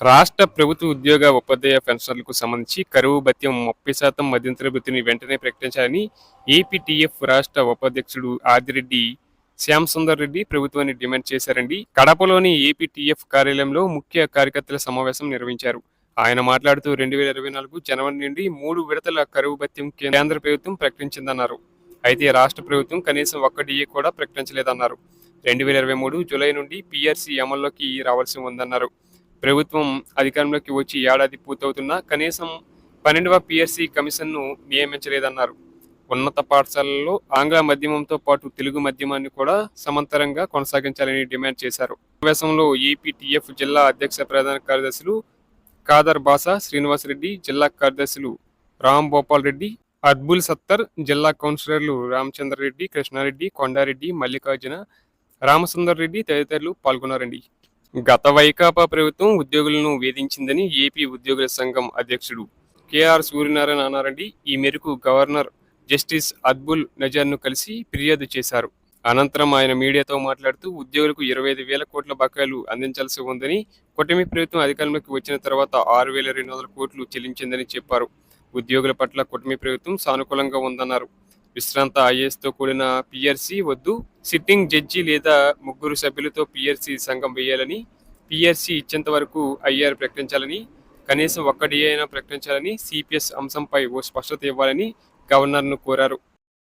రాష్ట్ర ప్రభుత్వ ఉద్యోగ ఉపాధ్యాయ పెన్షన్లకు సంబంధించి కరువు భత్యం ముప్పై శాతం మధ్యంతర భృతిని వెంటనే ప్రకటించాలని ఏపీటీఎఫ్ రాష్ట్ర ఉపాధ్యక్షుడు ఆదిరెడ్డి శ్యామ్ సుందర్ రెడ్డి ప్రభుత్వాన్ని డిమాండ్ చేశారండి. కడపలోని ఏపీటీఎఫ్ కార్యాలయంలో ముఖ్య కార్యకర్తల సమావేశం నిర్వహించారు. ఆయన మాట్లాడుతూ రెండు వేల ఇరవై నాలుగు జనవరి నుండి మూడు విడతల కరువు భత్యం కేంద్ర ప్రభుత్వం ప్రకటించిందన్నారు. అయితే రాష్ట్ర ప్రభుత్వం కనీసం ఒక్క డిఏ కూడా ప్రకటించలేదన్నారు. రెండు వేల ఇరవై మూడు జూలై నుండి పీఆర్సీ అమల్లోకి రావాల్సి ఉందన్నారు. ప్రభుత్వం అధికారంలోకి వచ్చి ఏడాది పూర్తవుతున్నా కనీసం పన్నెండవ పిఎస్సి కమిషన్ను నియమించలేదన్నారు. ఉన్నత పాఠశాలల్లో ఆంగ్ల మాధ్యమంతో పాటు తెలుగు మాధ్యమాన్ని కూడా సమాంతరంగా కొనసాగించాలని డిమాండ్ చేశారు. సమావేశంలో ఏపీటీఎఫ్ జిల్లా అధ్యక్ష ప్రధాన కార్యదర్శులు కాదర్ బాసా శ్రీనివాసరెడ్డి జిల్లా కార్యదర్శులు రామ్ గోపాల్ రెడ్డి అద్బుల్ సత్తర్ జిల్లా కౌన్సిలర్లు రామచంద్రరెడ్డి కృష్ణారెడ్డి కొండారెడ్డి మల్లికార్జున రామసుందర్ రెడ్డి తదితరులు పాల్గొన్నారండి. గత వైకాపా ప్రభుత్వం ఉద్యోగులను వేధించిందని ఏపీ ఉద్యోగుల సంఘం అధ్యక్షుడు కేఆర్ సూర్యనారాయణ అన్నారండి. ఈ మేరకు గవర్నర్ జస్టిస్ అద్బుల్ నజర్ను కలిసి ఫిర్యాదు చేశారు. అనంతరం ఆయన మీడియాతో మాట్లాడుతూ ఉద్యోగులకు ఇరవై ఐదు వేల కోట్ల బకాయిలు అందించాల్సి ఉందని కూటమి ప్రభుత్వం అధికారంలోకి వచ్చిన తర్వాత ఆరు వేల రెండు వందల కోట్లు చెల్లించిందని చెప్పారు. ఉద్యోగుల పట్ల కూటమి ప్రభుత్వం సానుకూలంగా ఉందన్నారు. విశ్రాంత ఐఏఎస్తో కూడిన పిఆర్సీ వద్దు సిట్టింగ్ జడ్జి లేదా ముగ్గురు సభ్యులతో పిఆర్సీ సంఘం వేయాలని పిఆర్సీ ఇచ్చేంత వరకు ఐఆర్ ప్రకటించాలని కనీసం ఒక్కడి అయినా ప్రకటించాలని సిపిఎస్ అంశంపై ఓ స్పష్టత ఇవ్వాలని గవర్నర్ను కోరారు.